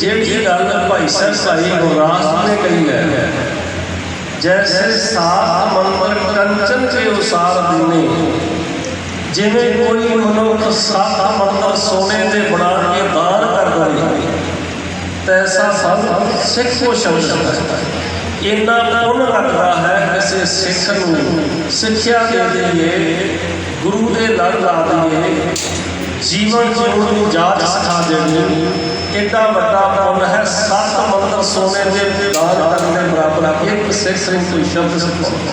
ਜਿਹੜੀ ਗੱਲ ਭਾਈ ਸਾਹਿਬ, ਭਾਈ ਗੁਰਦਾਸ ਨੇ ਕਹੀ ਹੈ, ਜੈਸੇ ਸਾਤ ਮੰਤਰ ਕੰਚਨ ਕੇ ਉਸਾਰ ਦਿਨੇ। ਜਿਵੇਂ ਕੋਈ ਮਨੁੱਖ ਸੱਤ ਮੰਤਰ ਸੋਨੇ ਦੇ ਬਣਾ ਕੇ ਦਾਨ ਕਰਦਾ ਹੈ ਤੈਸਾ ਸਭ ਸਿੱਖ ਕੋ ਸ਼ਮਸ਼ਮ ਹੈ ਇੰਨਾ ਪੁੰਨ ਲੱਗਦਾ ਹੈ ਕਿਸੇ ਸਿੱਖ ਨੂੰ, ਸਿੱਖਿਆ ਦੇ ਦਈਏ ਗੁਰੂ ਦੇ ਲੜ ਲਾ ਦਈਏ, ਜੀਵਨ ਜਿਉਣ ਦੀ ਜਾਚ ਸਿਖਾ ਦੇਣੀ ਐਡਾ ਵੱਡਾ ਪੁੰਨ ਹੈ? ਸੱਤ ਮੰਤਰ ਸੋਨੇ ਦੇ ਦਾਨ ਕਰਨ ਦੇ ਬਰਾਬਰ ਹੈ ਇੱਕ ਸਿੱਖ ਨੂੰ ਕੋਈ ਸ਼ਬਦ ਸਿਖਾਉਂਦਾ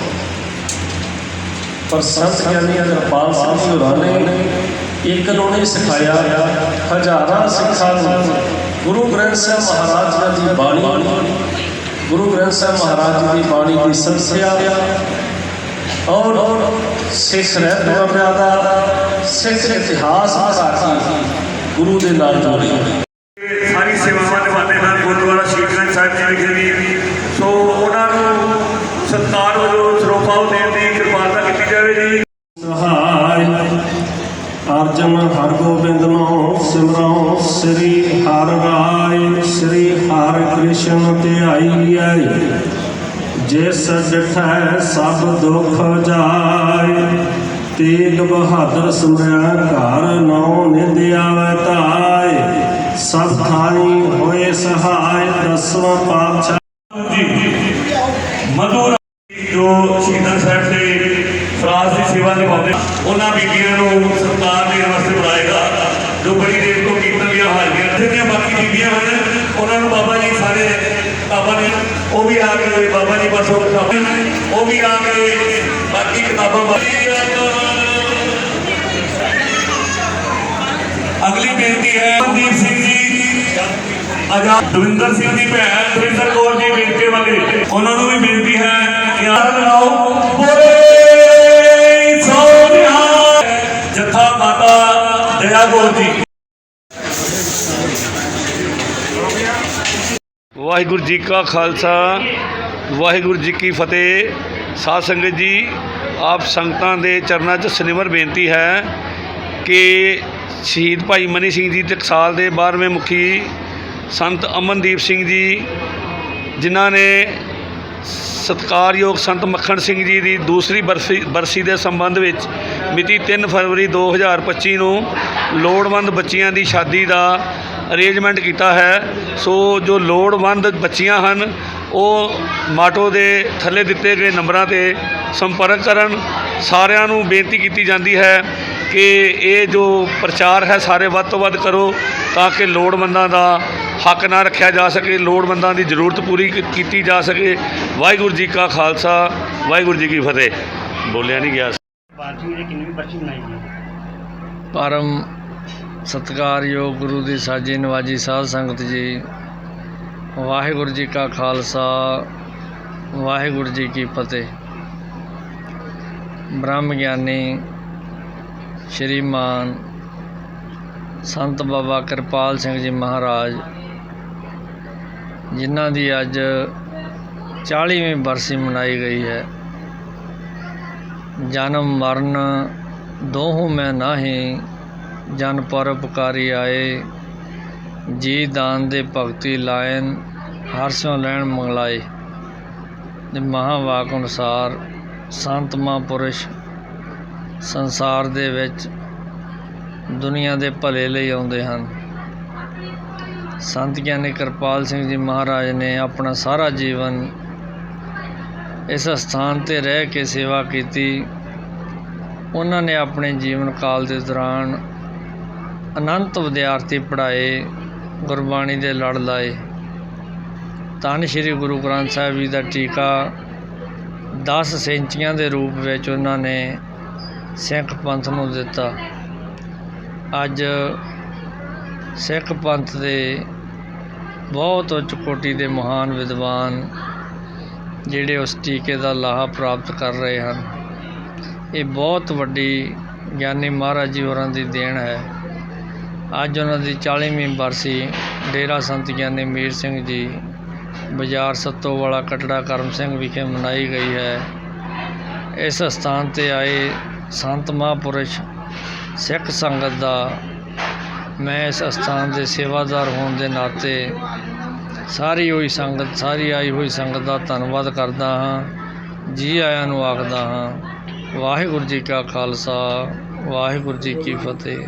ਪਰ ਸੰਤ ਗਿਆਨੀ ਅਗਰਪਾਲ ਸਿੰਘ ਹੋਰਾਂ ਨੇ ਇੱਕ ਨੂੰ ਨਹੀਂ ਸਿਖਾਇਆ, ਹਜ਼ਾਰਾਂ ਸਿੱਖਾਂ ਨੂੰ। ਗੁਰੂ ਗ੍ਰੰਥ ਸਾਹਿਬ ਮਹਾਰਾਜ ਜੀ ਦੀ ਬਾਣੀ, ਗੁਰੂ ਗ੍ਰੰਥ ਸਾਹਿਬ ਮਹਾਰਾਜ ਜੀ ਦੀ ਬਾਣੀ ਦੀ ਸੰਸਿਆ ਔਰ ਸਿੱਖ ਰਹਿਤ ਦਾ, ਸਿੱਖ ਇਤਿਹਾਸ ਪੜ੍ਹਾ ਗੁਰੂ ਦੇ ਨਾਲ ਜੋੜੀ ਸਾਰੀ ਸੇਵਾਵਾਂ ਨਿਭਾਉਂਦੇ ਹਨ ਗੁਰਦੁਆਰਾ ਸ਼੍ਰੀ ਗ੍ਰੰਥ ਸਾਹਿਬ ਜੀ ਵਿਖੇ ਵੀ ਸੋ ਉਹਨਾਂ ਨੂੰ ਸਤਿਕਾਰ ਵਜੋਂ ਸਰੋਪਾਉ ਦੇਣ ਦੀ ਕਿਰਪਾਲਤਾ ਕੀਤੀ ਜਾਵੇ ਜੀ ਸਹਾਇ ਅਰਜਨ ਹਰਗੋਬਿੰਦ ਨੂੰ ਸਿਮਰੋ ਸ੍ਰੀ ਹਰਿ ਰਾਇ ਸ੍ਰੀ ਹਰਿ ਕ੍ਰਿਸ਼ਨ ਧਿਆਈਐ ਜਿਸ ਡਿਠੈ ਸਭ ਦੁਖ ਜਾਏ, ਤੇਗ ਬਹਾਦਰ ਸਿਮਰਿਆ ਘਰ ਨੌ ਨਿੰਦਿਆਵੈ ਧਾਇ ਸਭ ਥਾਈ ਹੋਏ ਸਹਾਇ, ਦਸਵਾਂ ਪਾਤਸ਼ਾਹ ਜੀ। ਮਧੁਰ ਜੋ ਸ਼ਹੀਦਾਂ ਸਾਹਿਬ ਦੇ ਫਰਾਜ਼ ਦੀ ਸੇਵਾ ਨਿਭਾਉਂਦੇ, ਉਹਨਾਂ ਬੀਬੀਆਂ ਨੂੰ ਸਤਿਕਾਰ ਦੇਣ ਵਾਸਤੇ ਬੁਲਾਏਗਾ ਜੋ ਬੜੀ ਦੇਰ ਤੋਂ ਕੀਰਤਨ ਦੀਆਂ ਹਾਜ਼ਰੀਆਂ ਜਿਹੜੀਆਂ ਬਾਕੀ ਬੀਬੀਆਂ ਹਨ ਉਹਨਾਂ ਨੂੰ ਬਾਬਾ ਜੀ ਸਾਰੇ ਕਿਤਾਬਾਂ ਨੇ ਉਹ ਵੀ ਆ ਕੇ ਬਾਬਾ ਜੀ ਪਾਸੋਂ ਕਿਤਾਬਾਂ ਉਹ ਵੀ ਆ ਕੇ ਬਾਕੀ ਕਿਤਾਬਾਂ ਅਗਲੀ ਬੇਨਤੀ ਹੈ, ਮਨਦੀਪ ਸਿੰਘ ਜੀ। ਆਜ਼ਾਦ ਦਵਿੰਦਰ ਸਿੰਘ ਦੀ ਭੈਣ ਦਵਿੰਦਰ ਕੌਰ ਜੀ ਬੇਨਤੀ ਵਾਲੇ। ਉਹਨਾਂ ਨੂੰ ਵੀ ਬੇਨਤੀ ਹੈ ਕਿ ਆਹ ਲਗਾਓ ਬੋਲੇ ਸੋਨਿਆ ਜਥਾ ਮਾਤਾ ਦਇਆ ਕੌਰ ਜੀ। ਵਾਹਿਗੁਰੂ ਜੀ ਕਾ ਖਾਲਸਾ, ਵਾਹਿਗੁਰੂ ਜੀ ਕੀ ਫਤਿਹ। ਸਾਧ ਸੰਗਤ ਜੀ, ਆਪ ਸੰਗਤਾਂ ਦੇ ਚਰਨਾਂ 'ਚ ਸਨਿਮਰ ਬੇਨਤੀ ਹੈ ਕਿ ਸ਼ਹੀਦ ਭਾਈ ਮਨੀ ਸਿੰਘ ਜੀ ਟਕਸਾਲ ਦੇ 12ਵੇਂ ਮੁਖੀ ਸੰਤ ਅਮਨਦੀਪ ਸਿੰਘ ਜੀ, ਜਿਨ੍ਹਾਂ ਨੇ ਸਤਿਕਾਰਯੋਗ ਸੰਤ ਮੱਖਣ ਸਿੰਘ ਜੀ ਦੀ ਦੂਸਰੀ ਬਰਸੀ ਬਰਸੀ ਦੇ ਸੰਬੰਧ ਵਿੱਚ ਮਿਤੀ 3 ਫਰਵਰੀ 2025 ਨੂੰ ਲੋੜਵੰਦ ਬੱਚੀਆਂ ਦੀ ਸ਼ਾਦੀ ਦਾ ਅਰੇਂਜਮੈਂਟ ਕੀਤਾ ਹੈ। ਸੋ ਜੋ ਲੋੜਵੰਦ ਬੱਚੀਆਂ ਹਨ ਉਹ ਮਾਟੋ ਦੇ ਥੱਲੇ ਦਿੱਤੇ ਗਏ ਨੰਬਰਾਂ ਤੇ ਸੰਪਰਕ ਕਰਨ। ਸਾਰਿਆਂ ਨੂੰ ਬੇਨਤੀ ਕੀਤੀ ਜਾਂਦੀ ਹੈ ਕਿ ਇਹ ਜੋ ਪ੍ਰਚਾਰ ਹੈ ਸਾਰੇ ਵੱਧ ਤੋਂ ਵੱਧ ਕਰੋ ਤਾਂ ਕਿ ਲੋੜਵੰਦਾਂ ਦਾ ਹੱਕ ਨਾ ਰੱਖਿਆ ਜਾ ਸਕੇ ਲੋੜਵੰਦਾਂ ਦੀ ਜ਼ਰੂਰਤ ਪੂਰੀ ਕੀਤੀ ਜਾ ਸਕੇ। ਵਾਹਿਗੁਰੂ ਜੀ ਕਾ ਖਾਲਸਾ ਵਾਹਿਗੁਰੂ ਜੀ ਕੀ ਫਤਿਹ। ਬੋਲਿਆ ਨਹੀਂ ਗਿਆ। ਪਰਮ ਸਤਿਕਾਰਯੋਗ ਗੁਰੂ ਦੀ ਸਾਜੀ ਨਵਾਜੀ ਸਾਧ ਸੰਗਤ ਜੀ, ਵਾਹਿਗੁਰੂ ਜੀ ਕਾ ਖਾਲਸਾ, ਵਾਹਿਗੁਰੂ ਜੀ ਕੀ ਫਤਿਹ। ਬ੍ਰਹਮ ਗਿਆਨੀ ਸ਼੍ਰੀਮਾਨ ਸੰਤ ਬਾਬਾ ਕਿਰਪਾਲ ਸਿੰਘ ਜੀ ਮਹਾਰਾਜ, ਜਿਨ੍ਹਾਂ ਦੀ ਅੱਜ 40ਵੀਂ ਬਰਸੀ ਮਨਾਈ ਗਈ ਹੈ। ਜਨਮ ਮਰਨ ਦੋਹੂ ਮੈਂ ਨਾਹੀਂ ਜਨ ਪਰ ਉਪਕਾਰੀ ਆਏ, ਜੀ ਦਾਨ ਦੇ ਭਗਤੀ ਲਾਇਨ ਹਰਸੋਂ ਲੈਣ ਮੰਗਲਾਏ। ਦੇ ਮਹਾਵਾਕ ਅਨੁਸਾਰ ਸੰਤ ਮਹਾਂਪੁਰਸ਼ ਸੰਸਾਰ ਦੇ ਵਿੱਚ ਦੁਨੀਆ ਦੇ ਭਲੇ ਲਈ ਆਉਂਦੇ ਹਨ। ਸੰਤ ਗਿਆਨੀ ਕਿਰਪਾਲ ਸਿੰਘ ਜੀ ਮਹਾਰਾਜ ਨੇ ਆਪਣਾ ਸਾਰਾ ਜੀਵਨ ਇਸ ਸਥਾਨ ਤੇ ਰਹਿ ਕੇ ਸੇਵਾ ਕੀਤੀ। ਉਹਨਾਂ ਨੇ ਆਪਣੇ ਜੀਵਨ ਕਾਲ ਦੇ ਦੌਰਾਨ ਅਨੰਤ ਵਿਦਿਆਰਥੀ ਪੜ੍ਹਾਏ, ਗੁਰਬਾਣੀ ਦੇ ਲੜ ਲਾਏ। ਧੰਨ ਸ਼੍ਰੀ ਗੁਰੂ ਗ੍ਰੰਥ ਸਾਹਿਬ ਜੀ ਦਾ ਟੀਕਾ 10 ਸੈਂਚੀਆਂ ਦੇ ਰੂਪ ਵਿੱਚ ਉਹਨਾਂ ਨੇ ਸਿੱਖ ਪੰਥ ਨੂੰ ਦਿੱਤਾ। ਅੱਜ ਸਿੱਖ ਪੰਥ ਦੇ ਬਹੁਤ ਉੱਚ ਕੋਟੀ ਦੇ ਮਹਾਨ ਵਿਦਵਾਨ ਜਿਹੜੇ ਉਸ ਟੀਕੇ ਦਾ ਲਾਹਾ ਪ੍ਰਾਪਤ ਕਰ ਰਹੇ ਹਨ। ਇਹ ਬਹੁਤ ਵੱਡੀ ਗਿਆਨੀ ਮਹਾਰਾਜ ਜੀ ਹੋਰਾਂ ਦੀ ਦੇਣ ਹੈ। ਅੱਜ ਉਹਨਾਂ ਦੀ 40ਵੀਂ ਬਰਸੀ ਡੇਰਾ ਸੰਤ ਗਿਆਨੀ ਮੀਰ ਸਿੰਘ ਜੀ ਬਾਜ਼ਾਰ ਸੱਤੋ ਵਾਲਾ ਕਟੜਾ ਕਰਮ ਸਿੰਘ ਵਿਖੇ ਮਨਾਈ ਗਈ ਹੈ। ਇਸ ਸਥਾਨ ਤੇ ਆਏ ਸੰਤ ਮਹਾਂਪੁਰਸ਼ ਸਿੱਖ ਸੰਗਤ ਦਾ ਮੈਂ ਇਸ ਅਸਥਾਨ ਦੇ ਸੇਵਾਦਾਰ ਹੋਣ ਦੇ ਨਾਤੇ ਸਾਰੀ ਹੋਈ ਸੰਗਤ, ਸਾਰੀ ਆਈ ਹੋਈ ਸੰਗਤ ਦਾ ਧੰਨਵਾਦ ਕਰਦਾ ਹਾਂ। ਜੀ ਆਇਆਂ ਨੂੰ ਆਖਦਾ ਹਾਂ, ਵਾਹਿਗੁਰੂ ਜੀ ਕਾ ਖਾਲਸਾ, ਵਾਹਿਗੁਰੂ ਜੀ ਕੀ ਫਤਿਹ।